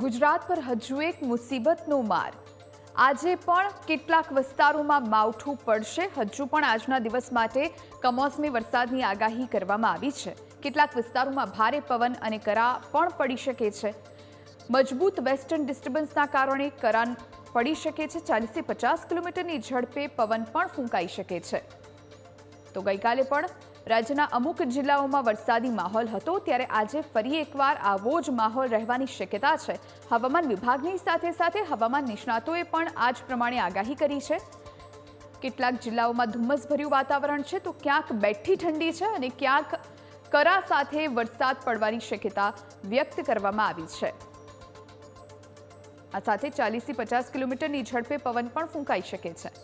ગુજરાત પર હજુ એક મુસીબતનો માર. આજે પણ કેટલાક વિસ્તારોમાં માવઠું પડશે. હજુ પણ આજના દિવસ માટે કમોસમી વરસાદની આગાહી કરવામાં આવી છે. કેટલાક વિસ્તારોમાં ભારે પવન અને કરા પણ પડી શકે છે. મજબૂત વેસ્ટર્ન ડિસ્ટર્બન્સના કારણે કરા પડી શકે છે. ચાલીસથી પચાસ કિલોમીટરની ઝડપે પવન પણ ફૂંકાઈ શકે છે. તો ગઈકાલે પણ રાજ્યના અમુક જિલ્લાઓમાં વરસાદી માહોલ હતો, ત્યારે આજે ફરી એકવાર આવો જ માહોલ રહેવાની શક્યતા છે. હવામાન વિભાગની સાથે સાથે હવામાન નિષ્ણાતોએ પણ આ જ પ્રમાણે આગાહી કરી છે. કેટલાક જિલ્લાઓમાં ધુમ્મસભર્યું વાતાવરણ છે, તો ક્યાંક બેઠી ઠંડી છે અને ક્યાંક કરા સાથે વરસાદ પડવાની શક્યતા વ્યક્ત કરવામાં આવી છે. આ સાથે ચાલીસથી પચાસ કિલોમીટરની ઝડપે પવન પણ ફૂંકાઈ શકે છે.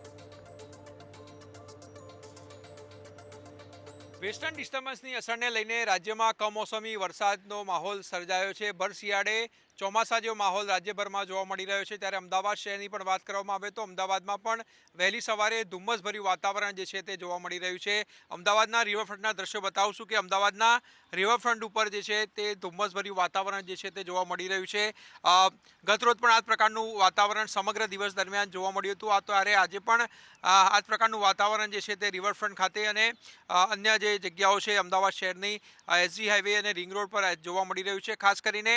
વેસ્ટર્ન ડિસ્ટર્બન્સની અસરને લઈને રાજ્યમાં કમોસમી વરસાદનો માહોલ સર્જાયો છે. ભર શિયાળે ચોમાસા જેવો માહોલ રાજ્યભરમાં જોવા મળી રહ્યો છે. ત્યારે અમદાવાદ શહેરની પણ વાત કરવામાં આવે તો અમદાવાદમાં પણ વહેલી સવારે ધુમ્મસભર્યું વાતાવરણ જે છે તે જોવા મળી રહ્યું છે. અમદાવાદના રિવરફ્રન્ટના દ્રશ્યો બતાવશું કે અમદાવાદના રિવરફ્રન્ટ ઉપર જે છે તે ધુમ્મસભર્યું વાતાવરણ જે છે તે જોવા મળી રહ્યું છે. ગતરોજ પણ આ પ્રકારનું વાતાવરણ સમગ્ર દિવસ દરમિયાન જોવા મળ્યું હતું. આ ત્યારે આજે પણ આ પ્રકારનું વાતાવરણ જે છે તે રિવરફ્રન્ટ ખાતે અને અન્ય જે જગ્યાઓ છે અમદાવાદ શહેરની એસજી હાઈવે અને રિંગ રોડ પર જોવા મળી રહ્યું છે. ખાસ કરીને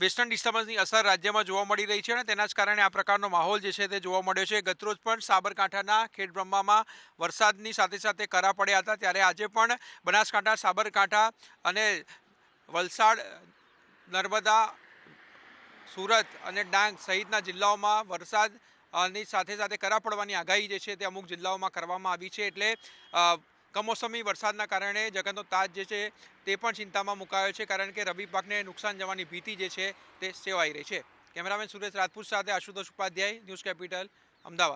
વેસ્ટર્ન ડિસ્ટર્બન્સની અસર રાજ્યમાં જોવા મળી રહી છે અને તેના જ કારણે આ પ્રકારનો માહોલ જે છે તે જોવા મળ્યો છે. ગતરોજ પણ સાબરકાંઠાના ખેડબ્રહ્મામાં વરસાદની સાથે સાથે કરા પડ્યા હતા. ત્યારે આજે પણ બનાસકાંઠા, સાબરકાંઠા અને વલસાડ, નર્મદા, સુરત અને ડાંગ સહિતના જિલ્લાઓમાં વરસાદની સાથે સાથે કરા પડવાની આગાહી જે છે તે અમુક જિલ્લાઓમાં કરવામાં આવી છે. એટલે કમોસમી વરસાદના કારણે જગતનો તાજ જે છે તે પણ ચિંતામાં મુકાયો છે, કારણ કે રવિ પાકને નુકસાન જવાની ભીતિ જે છે તે સેવાઈ રહી છે. કેમેરામેન સુરેશ રાજપૂત સાથે આશુતોષ ઉપાધ્યાય, ન્યૂઝ કેપિટલ, અમદાવાદ.